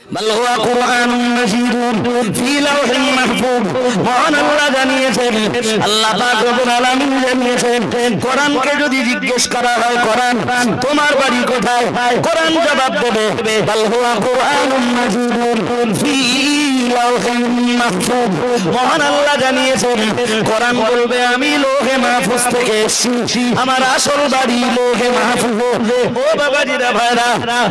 بل هو قرآن مجيد في لوح محفوظ মহান আল্লাহ জানিয়েছেন আল্লাহ পাক রব্বুল আলামিন জানিয়েছেন কোরআনকে যদি জিজ্ঞেস করা হয় কোরআন তোমার বাড়ি কোথায় কোরআন জবাব দেবে বল হুয়া কুরআনুম মাজিদুন ফি লাউহিন মাহফুজ মহান আল্লাহ জানিয়েছেন কোরআন বলবে আমি লোহে মাহফুজ থেকে এসেছি আমার আসল বাড়ি লোহে মাহফুজ ও বাবাজিরা ভাইরা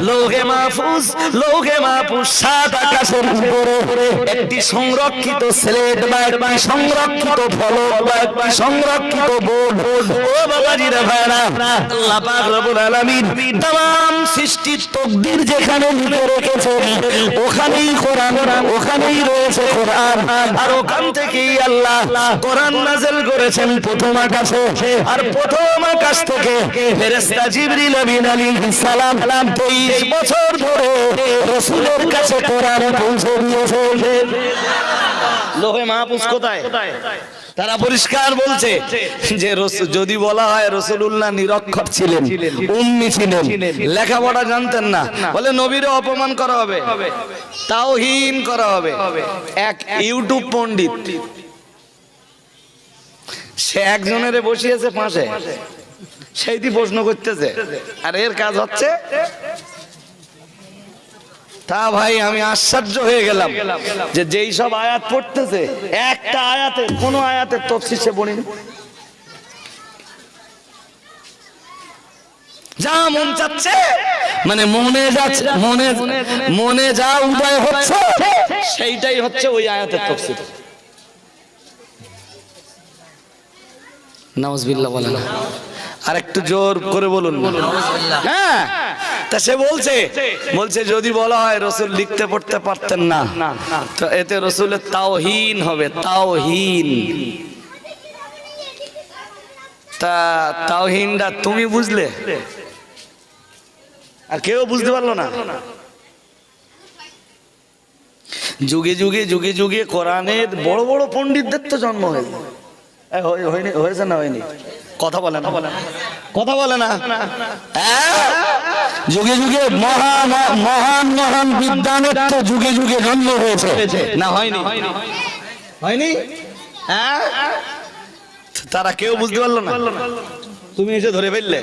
লোহে মাহফুজ লোহে মাহফুজ সাত আকাশের উপরে একটি সংরক্ষিত স্লেট বা একটি সংরক্ষিত ফলক বা একটি সংরক্ষিত বোর্ড ও বাবাজিরা ভাইরা আল্লাহ পাক রব্বুল আলামিন तमाम সৃষ্টির তকদির যেখানে লিখে রেখেছে ওখানেই কোরআন রয়েছে কোরআন। আর ওখান থেকেই আল্লাহ কোরআন নাজেল করেছেন প্রথম আকাশে। আর প্রথম আকাশ থেকে ফেরেশতা জিবরিল আমিন আলাইহিস সালাম 23 বছর ধরে রাসূলের কাছে কোরআন পৌঁছে দিয়েছে লোহে মাহফুজ কোথায়? তারা পরিষ্কার বলছে যে যদি বলা হয় রসুল্লাহ নিরক্ষর ছিলেন, উম্মি ছিলেন। লেখাপড়া জানতেন না। বলে নবীরে অপমান করা হবে তাও তাওহীন করা হবে। এক ইউটিউব পণ্ডিত, সে একজনের বসিয়েছে পাশে, সেইটি প্রশ্ন করতেছে। আর এর কাজ হচ্ছে তা ভাই, আমি আশ্চর্য হয়ে গেলাম যে যেই সব আয়াত পড়তেছে, একটা আয়াতে, কোন আয়াতের তফসির সে পড়িনি। যা মন চাচ্ছে মানে মনে যাচ্ছে মনে মনে যা উদয় হচ্ছে, সেইটাই হচ্ছে ওই আয়াতের তফসির নাউজবিল্লাহ বলে না আর একটু জোর করে বলুন। হ্যাঁ? তা সে বলছে বলছে, যদি বলা হয় রসুল লিখতে পড়তে পারতেন না, তো এতে রসুলের তাওহীন হবে, তাওহীন। তা তাওহীনটা তুমি বুঝলে? আর কেউ বুঝতে পারল না? যুগে যুগে যুগে যুগে কোরআনের বড় বড় পণ্ডিতদের তো জন্ম হয়েছে। হয়েছে না হয়নি? কথা বলে না। কথা বলে না। হ্যাঁ? যুগে যুগে মহান মহান মহান বিদ্যানের তো যুগে যুগে জন্ম হয়েছে। না হয়নি। হয়নি? হ্যাঁ? তারা কেউ বুঝতে পারল না। তুমি এসে ধরে ফেললে।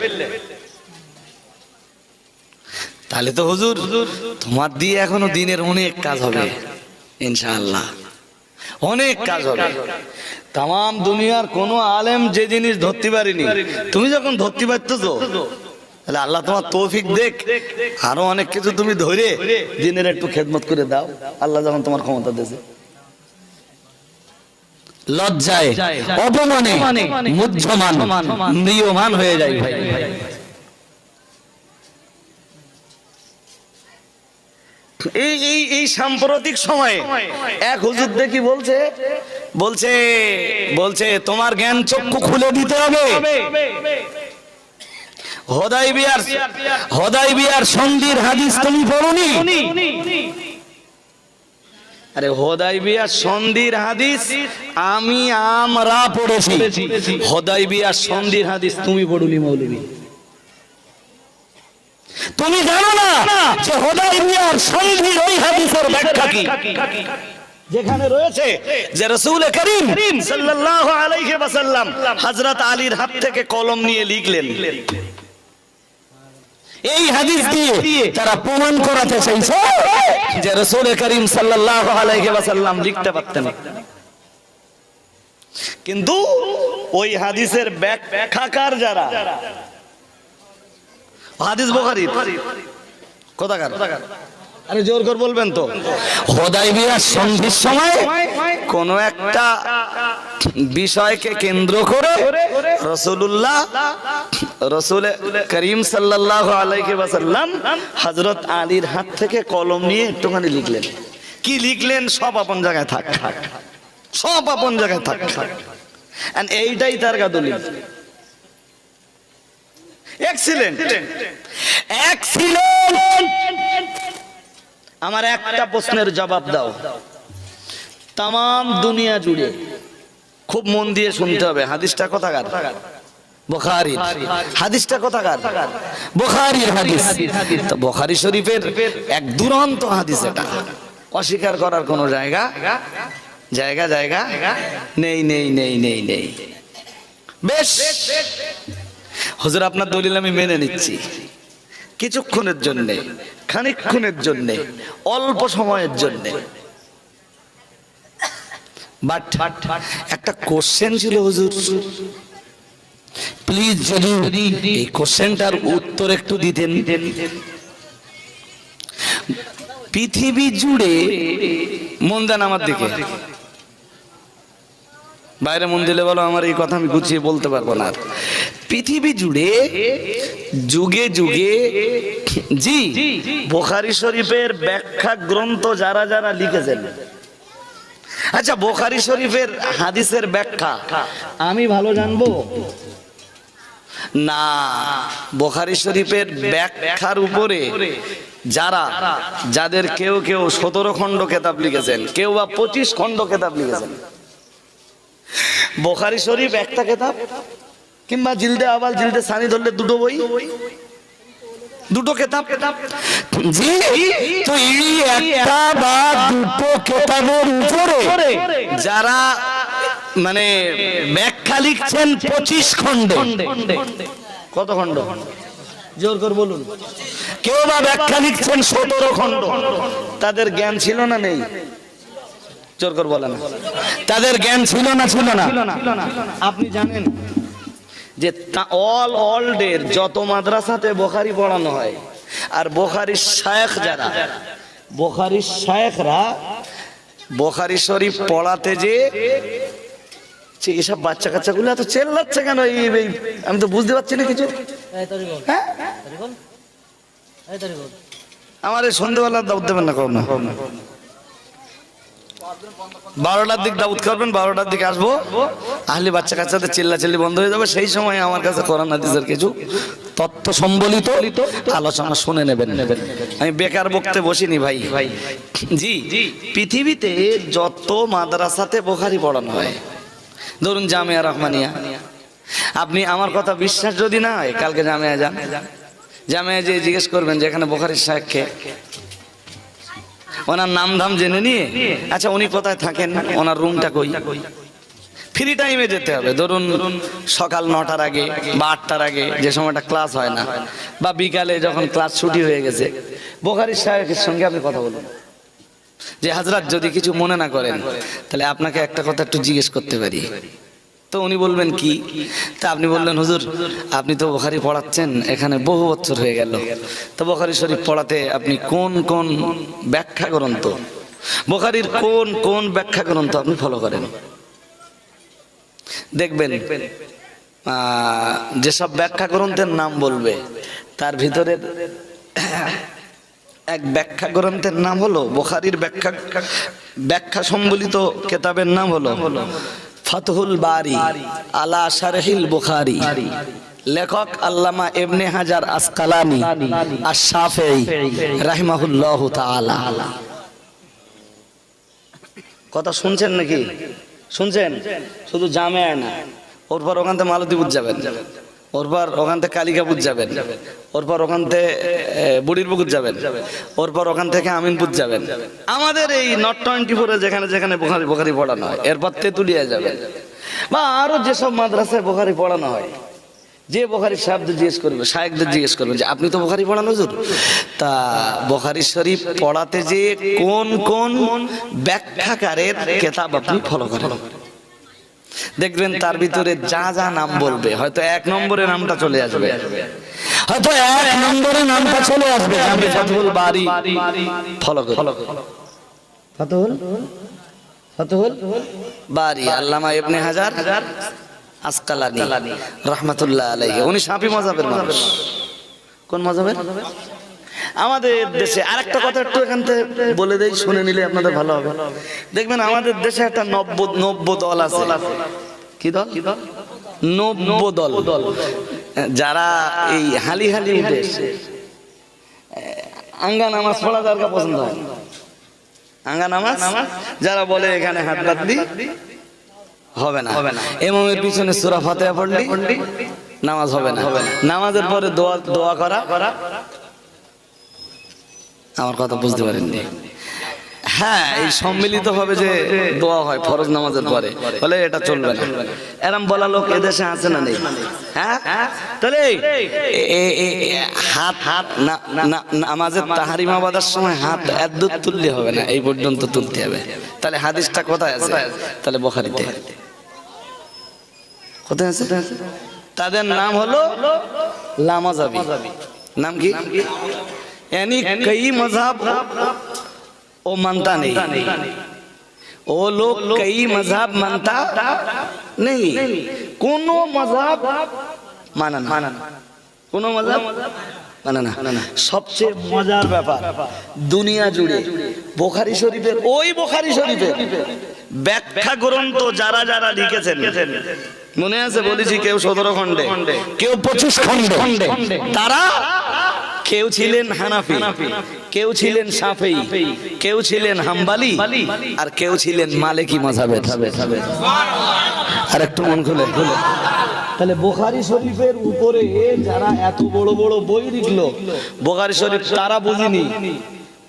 তাহলে তো হুজুর তোমার দিয়ে এখনও দিনের অনেক কাজ হবে। ইনশাআল্লাহ। অনেক কাজ হবে। তাম দুনিয়ার কোন আলেম যে জিনিস ধরতে পারিনি। তুমি যখন ধরতে পারতেছো তাহলে আল্লাহ তোমার তৌফিক দেখ। আরও অনেক কিছু তুমি ধরে দিনের একটু খেদমত করে দাও। আল্লাহ যখন তোমার ক্ষমতা দিয়েছে। লজ্জায় অপমানে মুহ্যমান নিয়মান হয়ে যায় ভাই। এই এই এই সাম্প্রতিক সময়ে এক হুজুর দেখি বলছে বলছে বলছে, তোমার জ্ঞান চক্ষু খুলে দিতে হবে। হদাই বিয়ার হদাই বিয়ার সন্ধির হাদিস তুমি পড়ুনি? আরে হোদাই বিয়ার সন্ধির হাদিস আমি আমরা পড়েছি। হোদাই বিয়ার সন্ধির হাদিস তুমি পড়ুনি, মৌলবী। তুমি জানো না যে হোদাইবিয়ার সন্ধির ওই হাদিসের ব্যাখ্যা কি? যেখানে রয়েছে যে রাসূল করিম। সাল্লাল্লাহু আলাইহি ওয়াসাল্লাম হযরত আলীর হাত থেকে কলম নিয়ে লিখলেন। এই হাদিস দিয়ে তারা প্রমাণ করাতে চাইছে যে রাসূল করিম সাল্লাল্লাহু আলাইহি ওয়াসাল্লাম লিখতে পারতেন। কিন্তু ওই হাদিসের ব্যাখ্যাকার যারা হাদিস বুখারী। কোথাকার। আরে জোর করে বলবেন তো। হোদাইবিয়া সন্ধির সময় কোন একটা বিষয়কে কেন্দ্র করে রসুল্লাহ রসুল করিম সাল্লাল্লাহু আলাইহি ওয়াসাল্লাম হযরত আলীর হাত থেকে কলম নিয়ে একটুখানি লিখলেন। কি লিখলেন? সব আপন জায়গায় থাক। থাক সব আপন জায়গায় থাক। And এইটাই তার গাদলিল এক্সিলেন্ট এক্সিলেন্ট আমার একটা প্রশ্নের জবাব দাও। তাম দুনিয়া জুড়ে খুব মন দিয়ে শুনতে হবে। হাদিসটা কোথাকার? বুখারী। হাদিসটা কোথাকার? বুখারীর হাদিস। তো বুখারী শরীফের এক দুরন্ত হাদিস এটা। অস্বীকার করার কোনো জায়গা? জায়গা জায়গা? নেই নেই নেই নেই নেই। বেশ। হুজুর, আপনার দলিল আমি মেনে নিচ্ছি। কিছুক্ষণের জন্য, খানিকক্ষণের জন্য, অল্প সময়ের জন্য। বাট একটা কোশ্চেন ছিল হুজুর। প্লিজ যদি এই কোশ্চেনটার উত্তর একটু দিতেন। পৃথিবী জুড়ে মন দেন আমার দিকে। বাইরে মন দিলে বলো, আমার এই কথা আমি গুছিয়ে বলতে পারব না। পৃথিবী জুড়ে, যুগে যুগে, জি, বোখারি শরীফের ব্যাখ্যা গ্রন্থ যারা যারা লিখেছেন। আচ্ছা বোখারি শরীফের হাদিসের ব্যাখ্যা। আমি ভালো জানব? না, বোখারি শরীফের ব্যাখ্যার উপরে যারা, যাদের কেউ কেউ সতেরো খণ্ড কেতাব লিখেছেন, কেউ বা পঁচিশ খণ্ড কেতাব লিখেছেন। বোখারি শরীফ একটা কেতাব কিংবা জিলদে আবাল জিলদে সানি ধরলে দুটো বই। দুটো কেতাব। জি তো একটা বা দুটো কেতাবের উপরে যারা মানে ব্যাখ্যা লিখছেন পঁচিশ খণ্ডে। কত খণ্ড? জোর করে বলুন। কেউ বা ব্যাখ্যা লিখছেন সতেরো খণ্ড। তাদের জ্ঞান ছিল না নেই? জোর করে বলেন। তাদের জ্ঞান ছিল না ছিল না? আপনি জানেন যে অল ওয়ার্ল্ডের যত মাদ্রাসাতে বোখারি পড়ানো হয় আর বোখারির শায়েখ যারা বোখারির শায়েখরা বোখারি শরীফ পড়াতে যে এসব বাচ্চা কাচ্চাগুলো এত চেল্লাচ্ছে কেন? এই আমি তো বুঝতে পারছি না কিছু। হ্যাঁ? আমার এই সন্ধ্যেবেলা দাউদ দেবেন না কখনো? বারোটার দিক দাউদ করবেন বারোটার দিকে আসব। আহলি বাচ্চা কাচ্চাদের চিল্লা চিল্লি বন্ধ হয়ে যাবে। সেই সময় আমার কাছে কোরআন, হাদিসের কিছু তত্ত্ব সম্বলিত আলোচনা শুনে নেবেন। নেবেন আমি বেকার বকতে বসিনি ভাই। ভাই জি জি পৃথিবীতে যত মাদ্রাসাতে বোখারি পড়ানো হয়, ধরুন জামিয়া রহমানিয়া, আপনি আমার কথা বিশ্বাস যদি না হয় কালকে জামিয়া যান। জামিয়া যে জিজ্ঞেস করবেন যে এখানে বোখারির সাহেবকে ওনার নাম ধাম জেনে নিয়ে আচ্ছা উনি কোথায় থাকেন? ওনার রুমটা কই? ফ্রি টাইমে যেতে হবে। ধরুন, সকাল নটার আগে বা আটটার আগে যে সময়টা ক্লাস হয় না, বা বিকালে যখন ক্লাস ছুটি হয়ে গেছে বোখারির সাহেবের সঙ্গে আপনি কথা বলুন। যে, হাজরাত, যদি কিছু মনে না করেন, তাহলে আপনাকে একটা কথা একটু জিজ্ঞেস করতে পারি। তো উনি বলবেন কি? তা আপনি বললেন, হুজুর, আপনি তো বোখারি পড়াচ্ছেন, এখানে বহু বছর হয়ে গেল। তো বোখারি শরীফ পড়াতে আপনি কোন কোন ব্যাখ্যা গ্রন্থ বোখারির কোন কোন ব্যাখ্যা গ্রন্থ আপনি ফলো করেন। দেখবেন যেসব ব্যাখ্যা গ্রন্থের নাম বলবে, তার ভিতরে এক ব্যাখ্যা গ্রন্থের নাম হলো, বোখারির ব্যাখ্যা ব্যাখ্যা সম্বলিত কেতাবের নাম হলো ফাতহুল বারি আলা শারহিল বুখারি। লেখক আল্লামা ইবনে হাজার আসকালানি আর শাফেই রাহিমাহুল্লাহ তাআলা। কথা শুনছেন নাকি? শুনছেন? শুধু জামে না, ওর পর ওখান থেকে যাবেন যাবেন। ওর পর ওখান থেকে কালিকাপুর যাবেন। ওর পর ওখান থেকে বুড়ির পুকুর যাবেন। ওর পর ওখান থেকে আমিনপুর যাবেন। আমাদের এই নট টোয়েন্টি ফোরে যেখানে যেখানে বোখারি বোখারি পড়ানো হয়, এরপর তেঁতুলিয়া যাবেন। বা আরও যেসব মাদ্রাসায় বোখারি পড়ানো হয়, যে বোখারি সাহেবদের জিজ্ঞেস করবে শায়েকদের জিজ্ঞেস করবে যে, আপনি তো বোখারি পড়ানো হুজুর? তা বোখারি শরীফ পড়াতে যে কোন কোন ব্যাখ্যাকারের কেতাব আপনি ফলো করেন? দেখবেন তার ভিতরে যা যা নাম বলবে হয়তো এক নম্বরে নামটা চলে আসবে। হয়তো এক নম্বরে নামটা চলে আসবে আপনি ফতুল বাড়ি ফলো করুন ফতুল ফতুল বাড়ি আল্লামা ইবনে হাজার আসকালানি রহমাতুল্লাহ আলাইহি। উনি শাফি মাযহাবের মানুষ। কোন মাযহাবের আমাদের দেশে আর একটা কথা একটু এখান থেকে বলে দেই শুনে নিলে আপনাদের ভালো হবে। দেখবেন আমাদের দেশে একটা নব্য নব্য দল আছে। কি দল? কি দল? নব্য দল। যারা এই হালি হালি এসে, আঙ্গা নামাজ পড়া যার পছন্দ হয়। আঙ্গা নামাজ? যারা বলে এখানে হাত দি হবে না। হবে না। এমামের পিছনে সূরা ফাতিহা পড়লি নামাজ হবে না। নামাজের পরে দোয়া দোয়া করা। আমার কথা বুঝতে পারেননি হ্যাঁ এই সম্মিলিত ভাবে যে দোয়া হয় ফরজ নামাজের পরে বলে এটা চলবে না। এরম বলা লোক এদেশে আছে না নেই? হ্যাঁ? তাহলে হাত হাত না না নামাজের তাহারিমা বাঁধার সময় হাত তুললে হবে না এই পর্যন্ত তুলতে হবে। তাহলে হাদিসটা কোথায় আছে? তাহলে বখারিতে। কোথায় আছে? তাদের নাম হলো লামাজাবি। নাম কি? यानी कई मजहब वो मानता नहीं वो लोग कई मजहब मानता नहीं कोनो मजहब माना ना কোনো মজাব মানে না সবচেয়ে মজার ব্যাপার দুনিয়া জুড়ে বোখারি শরীফের ওই বোখারি শরীফের ব্যাখ্যা গ্রন্থ যারা যারা লিখেছেন মনে আছে বলেছি কেউ সতেরো খণ্ডে কেউ পঁচিশ খন্ডে তারা কেউ ছিলেন হানাফি কেউ ছিলেন সাফেই কেউ ছিলেন হাম্বালি আর কেউ ছিলেন মালিকি মজাবে আর একটু মন খুলে। খুলে তাহলে বোখারি শরীফের উপরে যারা এত বড় বড় বই লিখলো বোখারি শরীফ তারা বুঝিনি।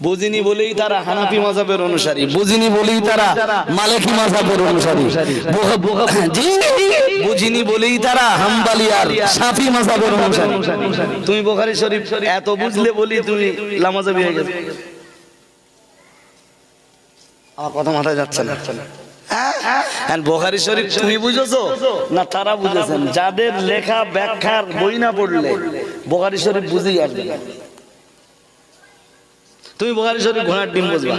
বুঝিনি বলেই তারা হানাফি মাজাবের অনুসারী। বুঝিনি বলেই তারা মালিকি মাযহাবের অনুসারী। বুঝিনি বলেই তারা হাম্বালি আর সাফি মাযহাবের অনুসারী। তুমি বোখারি শরীফ এত বুঝলে বলি তুমি লামাজাবি হয়ে গেছে আমার কথা মাথায় যাচ্ছে না। হ্যাঁ বোখারি শরীফ তুমি বুঝেছ? না তারা বুঝেছেন যাদের লেখা ব্যাখ্যার বই না পড়লে বোখারি শরীফ আসবে না। তুমি বোখারি শরীফ ঘোড়ার ডিম বুঝবা।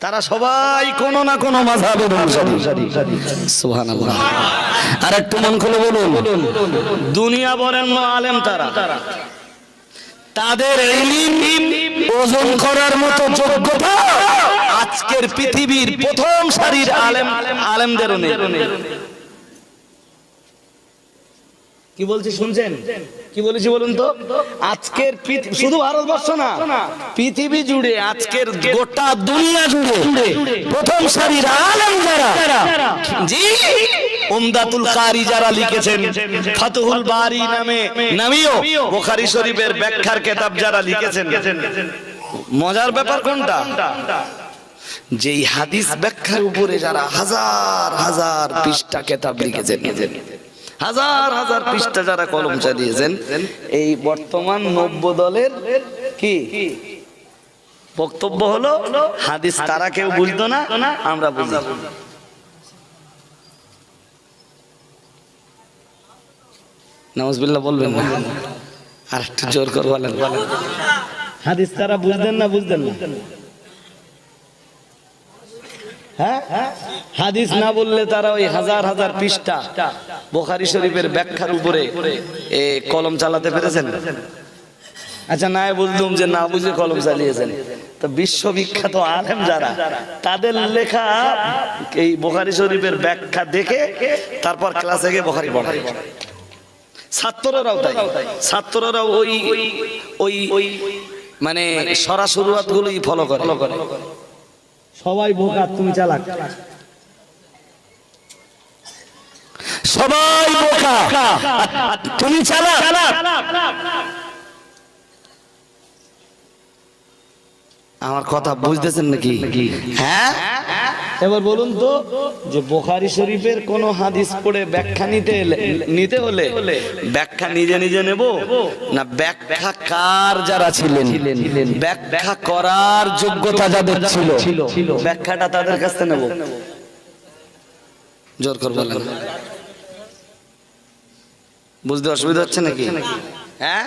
তারা সবাই কোনো না কোনো সুবহানাল্লাহ। আর একটু মন খুলে বলুন। দুনিয়া বরেণ্য আলেম তারা। তাদের ওজন করার মতো যোগ্যতা আজকের পৃথিবীর প্রথম সারির আলেম আলেমদেরও নেই। কি বলছি শুনছেন? কি বলেছি বলুন তো? আজকের শুধু ভারতবর্ষ না পৃথিবী জুড়ে আজকের গোটা দুনিয়া জুড়ে প্রথম সারির আলেম যারা জি উমদাতুল কারি যারা লিখেছেন ফাতুহুল বারি নামে নামিও বুখারী শরীফের ব্যাখ্যার কিতাব যারা লিখেছেন। মজার ব্যাপার কোনটা? যেই হাদিস ব্যাখ্যার উপরে যারা হাজার হাজার পৃষ্ঠা কিতাব লিখেছেন। হাজার হাজার পৃষ্ঠা যারা কলম চালিয়েছেন, এই বর্তমান নব্য দলের কি? বক্তব্য হলো, হাদিস তারা কেউ বুঝতো না, আমরা বুঝি। আর একটু জোর করে বলেন। হাদিস তারা বুঝতেন না বুঝতেন না। হ্যাঁ? হাদিস না বললে তারা ওই হাজার হাজার পৃষ্ঠা বোখারি শরীফের ব্যাখ্যার উপরে এ কলম চালাতে পেরেছেন? আচ্ছা না বুঝলুম যে না বুঝে কলম চালিয়েছেন। তো বিশ্ববিখ্যাত আলেম যারা, তাদের লেখা এই বোখারি শরীফের ব্যাখ্যা দেখে তারপর ক্লাসে গিয়ে বোখারি পড়ায়। ছাত্ররাও তাই। ছাত্ররাও ওই ওই ওই মানে সরা শুরুয়াত গুলোই ফলো করে। সবাই বোকা তুমি চালাক। সবাই বোকা। তুমি চালাক। আমার কথা বুঝতেছেন নাকি? হ্যাঁ? এবার বলুন তো, যে বোখারি শরীফের কোন হাদিস পড়ে ব্যাখ্যা নিতে নিতে হলে ব্যাখ্যা নিজে নিজে নেব? না ব্যাখ্যা কার যারা ছিলেন? ব্যাখ্যা করার যোগ্যতা যাদের ছিল? ব্যাখ্যাটা তাদের কাছ নেব। জোর করে বলেন। বুঝতে অসুবিধা হচ্ছে নাকি? হ্যাঁ?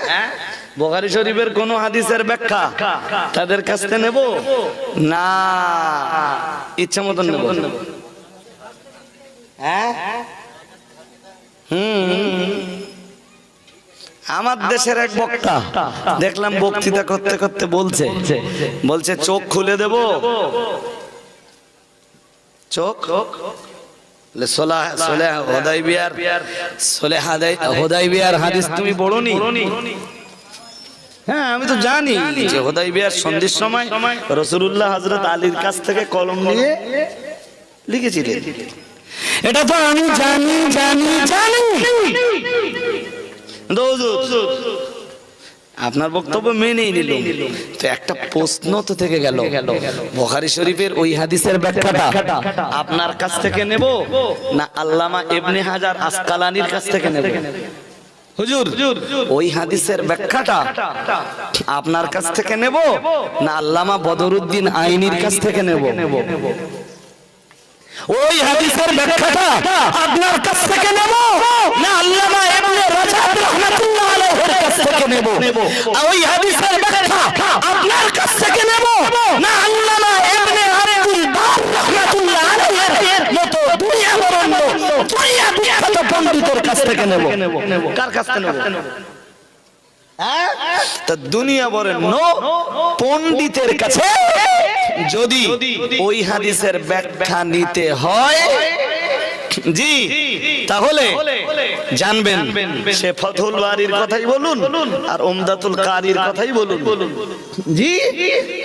বোখারি শরীফের কোন হাদিসের ব্যাখ্যা? তাদের কাছ নেব? না। ইচ্ছা মতন নেব। হ্যাঁ? হুম। আমার দেশের এক বক্তা, দেখলাম বক্তৃতা করতে করতে বলছে বলছে, চোখ খুলে দেব? চোখ? হাদিস তুমি পড়োনি? হ্যাঁ আমি তো জানি। যে হোদাই সন্ধির সময় রসুল্লাহ হজরত আলীর কাছ থেকে কলম নিয়ে লিখেছিলেন। এটা তো আমি জানি জানি জানি। আপনার বক্তব্য মেনেই নিল তো একটা প্রশ্ন তো থেকে গেল। বুখারী শরীফের ওই হাদিসের ব্যাখ্যাটা। আপনার কাছ থেকে নেব না আল্লামা ইবনে হাজার আসকালানির কাছ থেকে নেব? হুজুর ওই হাদিসের ব্যাখ্যাটা আপনার কাছ থেকে নেব না আল্লামা বদরুদ্দিন আইনির কাছ থেকে নেব? ওই হাদিসের ব্যাখ্যাটা আপনার কাছ থেকে নেব না আল্লামা ইবনে রাজাব রাহমাতুল্লাহ আলাইহির কাছ থেকে নেব? ওই হাদিসের ব্যাখ্যা আপনার কাছ থেকে নেব না আল্লামা ইবনে আব্দুল বার রাহমাতুল্লাহ আলাইহির মতো দুনিয়া বরণ্য দুনিয়া বিখ্যাত পণ্ডিতের কাছ থেকে নেব? কার কাছ থেকে নেব? হ্যাঁ? তা দুনিয়া বলেন নো পণ্ডিতের কাছে যদি ওই হাদিসের ব্যাখ্যা নিতে হয় জি তাহলে জানবেন সে ফতুল বাড়ির কথাই বলুন আর ওমদাতুল কারির কথাই বলুন। জি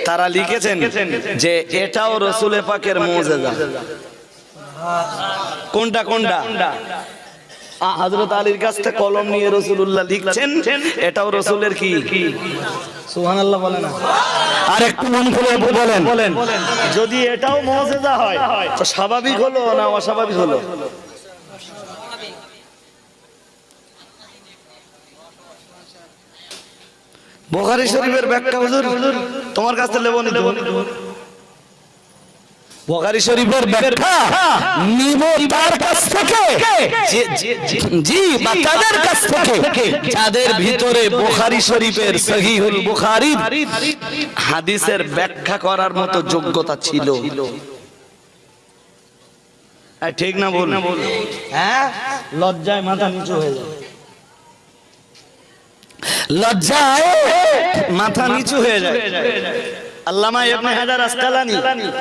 তারা লিখেছেন যে এটাও রসুলে পাকের কোনটা কোনটা? হজরত আলীর কাছ থেকে কলম নিয়ে রসুল্লাহ লিখছেন এটাও রসুলের কি? সুবহানাল্লাহ বলে না। আর একটু মন খুলে বলেন বলেন। যদি এটাও হয় তো স্বাভাবিক হলো না অস্বাভাবিক হলো? বোখারি শরীফের ব্যাখ্যা হুজুর তোমার কাছ থেকে লেবো নি তো? বুখারী শরীফের ব্যাখ্যা নিব তার কাছ থেকে। যে- যে- যে- জি বা তাদের কাছ থেকে। যাদের ভিতরে বুখারী শরীফের সহিহুল বুখারী হাদিসের ব্যাখ্যা করার মতো যোগ্যতা ছিল। ঠিক না বল হ্যাঁ? লজ্জায় মাথা নিচু হয়ে যায়। লজ্জায় মাথা নিচু হয়ে যায়। আল্লামা ইবনে হাজার আসকালানি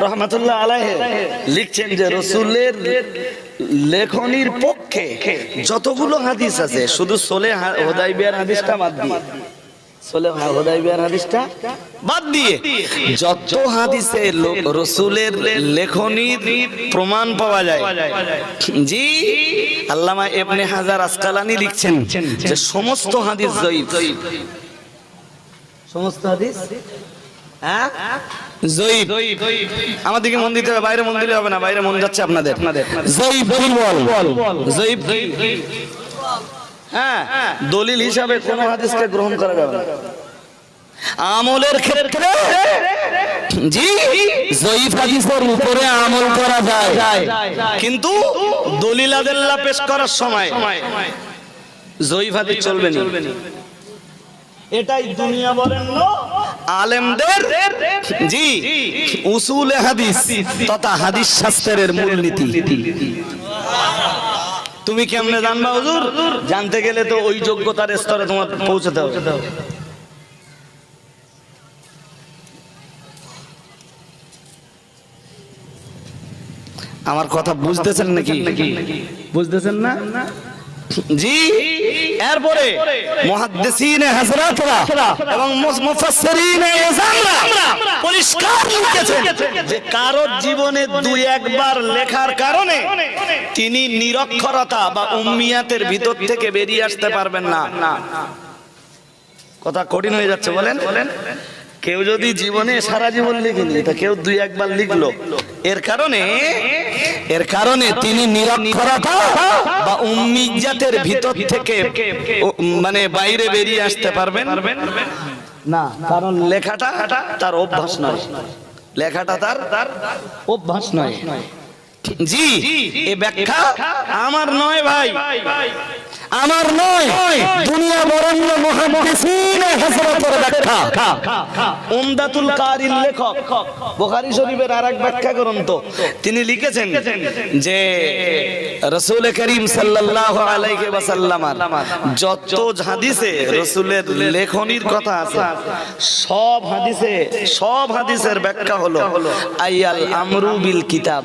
রহমাতুল্লাহ আলাইহি লিখছেন যে রাসূলের লেখনির পক্ষে যতগুলো হাদিস আছে শুধু সোলে হুদাইবিয়ার হাদিসটা বাদ দিয়ে। সোলে হুদাইবিয়ার হাদিসটা বাদ দিয়ে। যত হাদিসে রসুলের লেখনির প্রমাণ পাওয়া যায়। জি আল্লামা ইবনে হাজার আসকালানি লিখছেন যে সমস্ত হাদিস জয়ীফ। সমস্ত হাদিস হ্যাঁ? জয়ীফ আমার দিকে মন দিতে হবে বাইরে মন দিলে হবে না বাইরে মন যাচ্ছে আপনাদের। আপনাদের জয়ীব। হ্যাঁ দলিল হিসাবে কোন হাদিসকে গ্রহণ করা যাবে না। আমলের ক্ষেত্রে জি জয়ীফ হাদিসের উপরে আমল করা যায়। কিন্তু দলিল আদেল্লা পেশ করার সময় জয়ীফ হাদিস চলবে না। এটাই দুনিয়া বলেন আলেমদের জি উসুলে হাদিস তথা হাদিস শাস্ত্রের মূলনীতি। তুমি কেমনে জানবা হুজুর? জানতে গেলে তো ওই যোগ্যতার স্তরে তোমার পৌঁছতে হবে। আমার কথা বুঝতেছেন নাকি? বুঝতেছেন না? জি, এরপরে মুহাদ্দিসিনে হযরতরা এবং মুফাসসিরিনে ইজামরা পরিষ্কার লিখেছেন যে কারও জীবনে দুই, একবার লেখার কারণে তিনি নিরক্ষরতা বা উম্মিয়াতের ভিতর থেকে বেরিয়ে আসতে পারবেন না। কথা কঠিন হয়ে যাচ্ছে বলেন বলেন। কেউ যদি জীবনে সারা জীবন লিখেনি তা কেউ দুই একবার লিখলো। এর কারণে এর কারণে তিনি নিরক্ষরতা বা উম্মিজাতের ভিতর থেকে মানে বাইরে বেরিয়ে আসতে পারবেন। না কারণ লেখাটা তার অভ্যাস নয়। লেখাটা তার তার অভ্যাস নয়। জি এ ব্যাখ্যা আমার নয় ভাই। আমার নয় দুনিয়া বরণ্য মুহাদ্দিসিন হযরতের ব্যাখ্যা। উমদাতুল কারির লেখক বুখারী শরীফের আরেক ব্যাখ্যা গ্রন্থ তিনি লিখেছেন যে রাসূল করিম সাল্লাল্লাহু আলাইহি ওয়াসাল্লাম যত হাদিসে রাসূলের লেখনির কথা আছে সব হাদিসে সব হাদিসের ব্যাখ্যা হলো আইয়াল আমরু বিল কিতাব।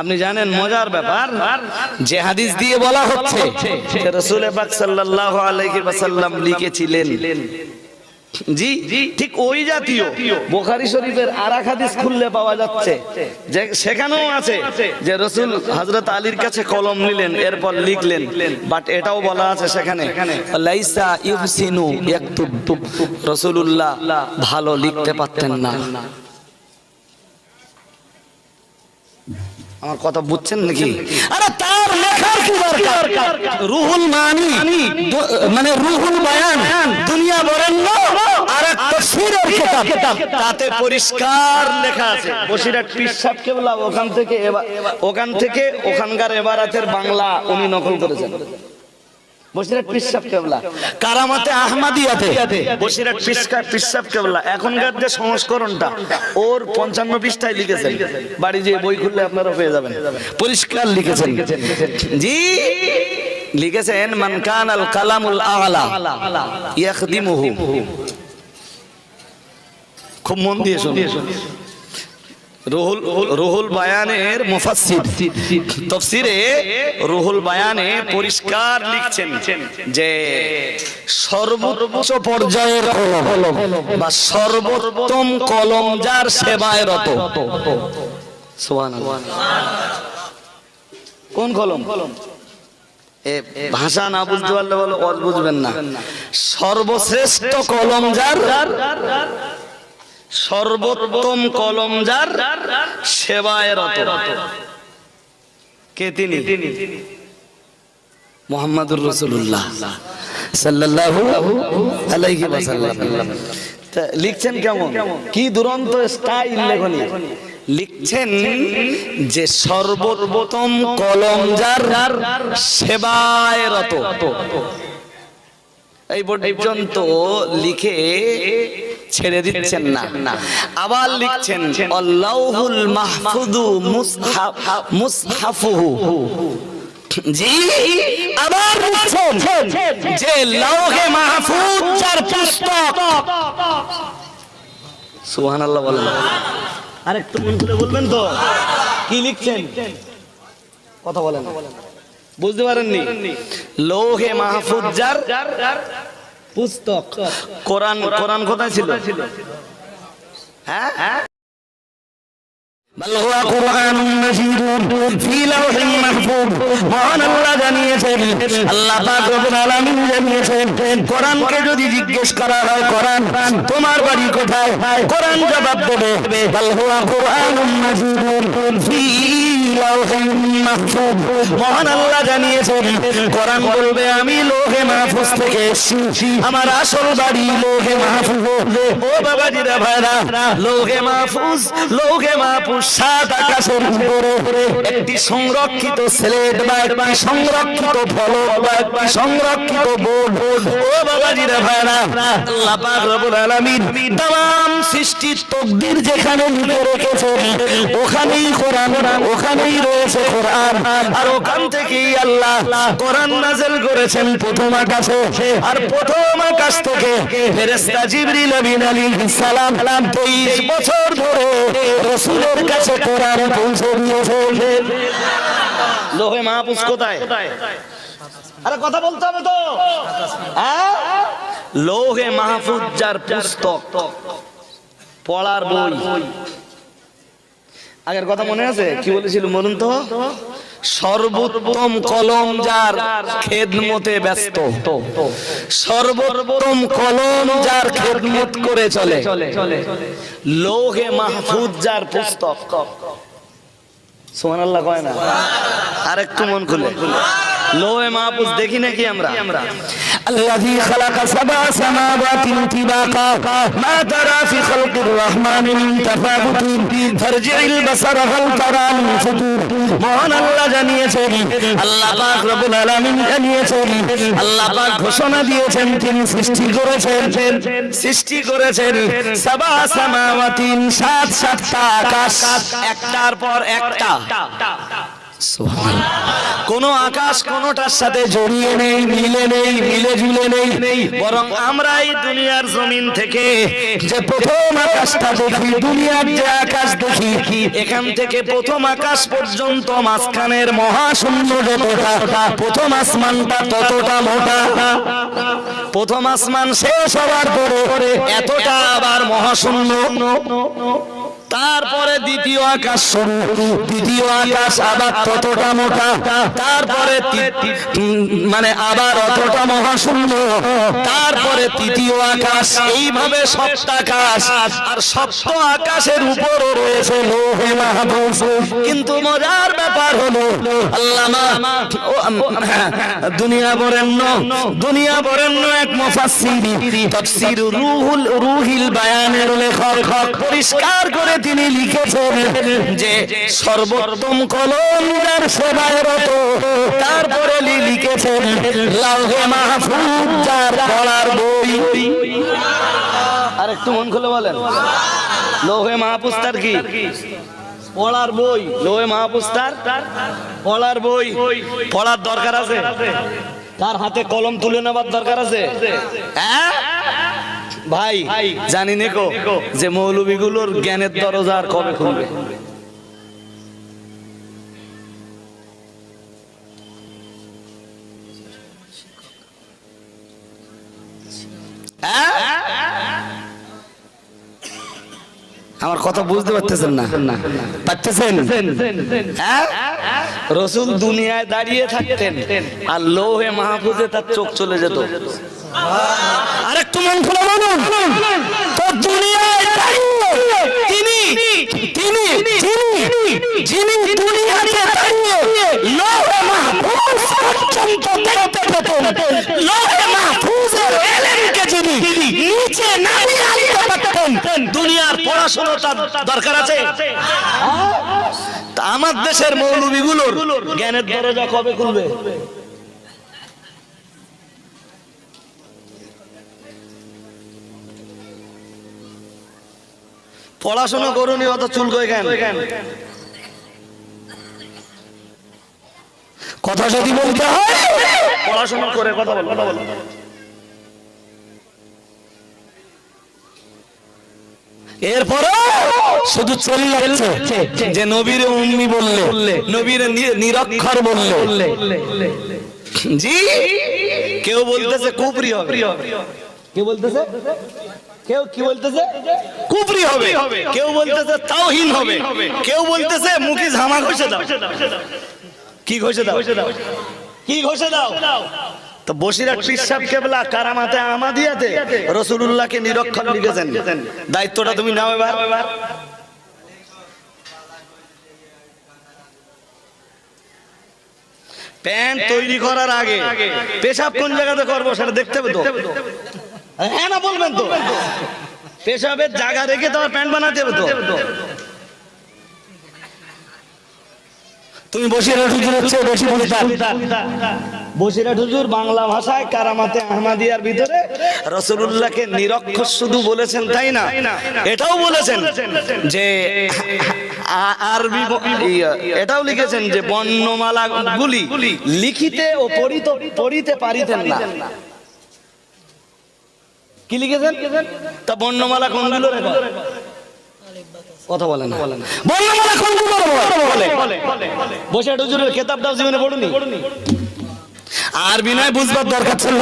আপনি জানেন মজার ব্যাপার? যে হাদিস দিয়ে বলা হচ্ছে রাসূল পাক সাল্লাল্লাহু আলাইহি লিখেছিলেন। জি, ঠিক ওই জাতীয়। বোখারি শরীফের আর এক হাদিস খুললে পাওয়া যাচ্ছে, যে সেখানেও আছে, যে রসুল হজরত আলীর কাছে কলম নিলেন, এরপর লিখলেন, বাট এটাও বলা আছে সেখানে, লাইসা ইউহসিনু ইয়াকতুব রসুলুল্লাহ ভালো লিখতে পারতেন না। আমার কথা বুঝছেন নাকি? আরে তার লেখার কি দরকার? রুহুল মানি মানে রুহুল বায়ান দুনিয়া বরেণ্য আর এক তাফসীরের কিতাব। তাতে পরিষ্কার লেখা আছে। বসিরহাট পিসাব কেবলা ওখান থেকে ওখান থেকে ওখানকার এবারাতের বাংলা উনি নকল করেছেন। বসিরহাট পিসাব কেবলা। কারামাতে আহমাদিয়াতে। বসিরহাট পিসকা- পিসাব কেবলা। এখনকার যে সংস্করণটা ওর পঞ্চান্ন পৃষ্ঠায় লিখেছেন। বাড়ি যে বই খুললে আপনারা পেয়ে যাবেন। পরিষ্কার লিখেছেন। জি লিখেছেন মান কান আল কালামুল আলা ইয়াখদিমুহু। খুব মন দিয়ে শুনুন। রুহুল বায়ানের মুফাসসির। তফসিরে রুহুল বায়ানে পরিষ্কার লিখছেন যে সর্বোচ্চ পর্যায়ের কলম বা সর্বোত্তম কলম যার সেবায় রত। সুবহানাল্লাহ। কোন কলম? ভাষা না বুঝতে পারলে বলো বুঝবেন না। সর্বশ্রেষ্ঠ কলম যার? সর্বোত্তম কলম যার? সেবায় রত কে তিনি? মোহাম্মদুর রসুল্লাহ সাল্লাল্লাহু আলাইহি ওয়াসাল্লাম। লিখছেন কেমন? কি দুরন্ত স্টাইল লেখনি? লিখছেন যে সর্বোত্তম কলম যার? সেবায় রত এই পর্যন্ত লিখে ছেড়ে দিচ্ছেন না। আবার লিখছেন আল্লাহুল মাহফুদু মুসহাফ মুসহাফুহু। জি আবার লিখছেন যে লৌহে মাহফুজ যার পুস্তক সুবহানাল্লাহ বলেন। আরেকটু মন খুলে বলবেন তো। কি লিখছেন? কথা বলেন। বুঝতে পারেননি? লৌহে মাহফুজ যার পুস্তক। কোরআন কোরআন কোথায় ছিল? হ্যাঁ? হুয়া? কোরআনকে যদি জিজ্ঞেস করা হয় কোরআন তোমার বাড়ি কোথায়? কোরআন জবাব দেবে মহান আল্লাহ জানিয়েছেন, কোরআন বলবে, আমি লোহে মাহফুজ থেকে এসেছি। আমার আসল বাড়ি লোহে মাহফুজ। ও ভাইরা, লোহে মাহফুজ লোহে মাহফুজ, সাত আকাশের উপরে। একটি সংরক্ষিত স্লেট বা একটি সংরক্ষিত ফল বা একটি সংরক্ষিত বোর্ড। ও বাবাজিরা ভাইরা, আল্লাহ পাক রব্বুল আলামিন তাম সৃষ্টির তকদির যেখানে লিখে রেখেছেন, ওখানেই কোরআন ওখানে ওখানেই রয়েছে কোরআন। আর ওখান থেকেই আল্লাহ কোরআন নাযিল করেছেন প্রথম আকাশে। আর প্রথম আকাশ থেকে ফেরেশতা জিবরিল আমিন আলাইহিস সালাম 23 বছর ধরে রাসূলের কাছে কোরআন পৌঁছে দিয়েছে। লোহে মাহফুজ কোথায়? আরে কথা বলতে হবে তো। হ্যাঁ? লোহে মাহফুজ যার পুস্তক, পড়ার বই। আগের কথা মনে আছে? কি বলেছিল বলুন তো? সর্বোত্তম কলম যার খেদমতে ব্যস্ত। সর্বোত্তম কলম যার খেদমত করে চলে। লোহে মাহফুজ যার পুস্তক। সোহানাল্লাহ কয় না? আর একটু মন খুলে। লোহে মাহফুজ দেখি নাকি আমরা الذي خلق سبع سماوات طباقا ما ترى في خلق الرحمن من تفاوت فارجع البصر هل ترى من فطور মহান আল্লাহ জানিয়েছেন আল্লাহ পাক রব্বুল আলামিন জানিয়েছেন আল্লাহ পাক ঘোষণা দিয়েছেন তিনি সৃষ্টি করেছেন সৃষ্টি করেছেন সাবা সামাওয়াতিন সাত সাতটা আকাশ একটার পর একটা কোন আকাশ কোনটার সাথে জড়িয়ে নেই, মিলে নেই, মিলে ঝুলে নেই। বরং আমরা এই দুনিয়ার জমিন থেকে যে প্রথম আকাশটা দেখি, দুনিয়ার যে আকাশ দেখি, এখান থেকে প্রথম আকাশ পর্যন্ত মাঝখানের মহাশূন্য যতটা, প্রথম আসমানটা ততটা মোটা। প্রথম আসমান শেষ হওয়ার পরে এতটা আবার মহাশূন্য। তারপরে দ্বিতীয় আকাশ শুরু। দ্বিতীয় আকাশ আবার ততটা মোটা। তারপরে মানে আবার অতটা মহাশূন্য তারপরে তৃতীয় আকাশ। এইভাবে সপ্ত আকাশ। আর সপ্ত আকাশের উপরও রয়েছে লোহে মাহফুজ। কিন্তু মজার ব্যাপার হলো আল্লামা হ্যাঁ, দুনিয়া বরেণ্য দুনিয়া বরেণ্য এক মুফাসসির। তাফসীর রুহুল রুহিল বায়ানের লেখক। পরিষ্কার করে তিনি লিখেছেন যে সর্বোত্তম কলম যার সেবায় রত, তারপরে লিখেছেন, লাউহে মাহফুজ যার পড়ার বই। আর একটু মন খুলে বলেন। লৌহে মাহফুজ তার কি? পড়ার বই। লোহে মাহফুজ তার পড়ার বই। পড়ার দরকার আছে? তার হাতে কলম তুলে নেবার দরকার আছে? হ্যাঁ? ভাই জানি নেকো যে মৌলবীগুলোর জ্ঞানের দরজা আর কবে খুলবে হ্যাঁ? আমার কথা বুঝতে পারতেছেন না পারতেছেন হ্যাঁ? রসুল দুনিয়ায় দাঁড়িয়ে থাকতেন আর লোহে মাহফুজে তার চোখ চলে যেত আরেকটু মন খুলে বলুন। তো দুনিয়ায় দাঁড়িয়ে তিনি তিনি যিনি দুনিয়াতে দাঁড়িয়ে লোহে মাহফুজ পর্যন্ত দেখতে পেতেন। লোহে মাহফুজের এলেমকে যিনি নিচে নামিয়ে আনতে পারতেন। দুনিয়ার পড়াশোনা তার দরকার আছে। আমার দেশের মৌলবীগুলোর জ্ঞানের দরজা কবে খুলবে? পড়াশোনা করুনি অত চুলকোয় কেন? কথা যদি বলতে হয়। পড়াশোনা করে কথা বল কথা বল। এরপরে শুধু চলে যাচ্ছে যে নবীরে উম্মি বললে নবীরে নিরক্ষর বললে। জি কেউ বলতেছে কুপরি হবে। কেউ বলতেছে? কেউ কি বলতেছে? কুপরি হবে। কেউ বলতেছে তাওহীন হবে। কেউ বলতেছে মুখে ঝামা ঘষে দাও। কি ঘষে দাও? কি ঘষে দাও? তো বসিরাট পিসাব কেবলা কারামাতে আমাদিয়াতে রসুলুল্লাহকে নিরক্ষর লিখেছেন দায়িত্বটা তুমি নাও এবার। প্যান্ট তৈরি করার আগে পেশাব কোন জায়গাতে করব সেটা দেখতে হবে তো। হ্যাঁ না বলবেন তো। পেশাবের জায়গা রেখে তো প্যান্ট বানাতে হবে তো। তুমি বসিরহাট হুজুরের চেয়ে বেশি বুঝতাম বসিরহাট হুজুর বাংলা ভাষায় কারামাতে আহমাদিয়ার ভিতরে রসুলুল্লাহকে নিরক্ষর শুধু বলেছেন তাই না? এটাও বলেছেন যে আরবি এটাও লিখেছেন যে বর্ণমালা গুলি লিখিতে ও পড়িত পড়িতে পারিতেন না। কি লিখেছেন? তা বর্ণমালা বাবা? কথা বর্ণমালা বসে জীবনে পড়ুনি? আর বিনয়, বুঝবার দরকার ছিল।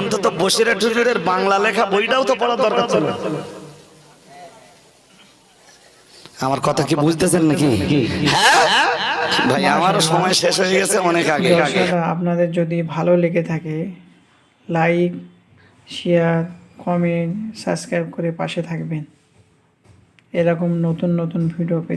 অন্তত বসিরহাট হুজুরের বাংলা লেখা বইটাও তো পড়ার দরকার ছিল। আমার কথা কি বুঝতেছেন নাকি? হ্যাঁ? ভাই, আমারও সময় শেষ হয়ে গেছে অনেক আগে। আপনাদের যদি ভালো লেগে থাকে লাইক শেয়ার কমেন্ট সাবস্ক্রাইব করে পাশে থাকবেন। এরকম নতুন নতুন ভিডিও পেতে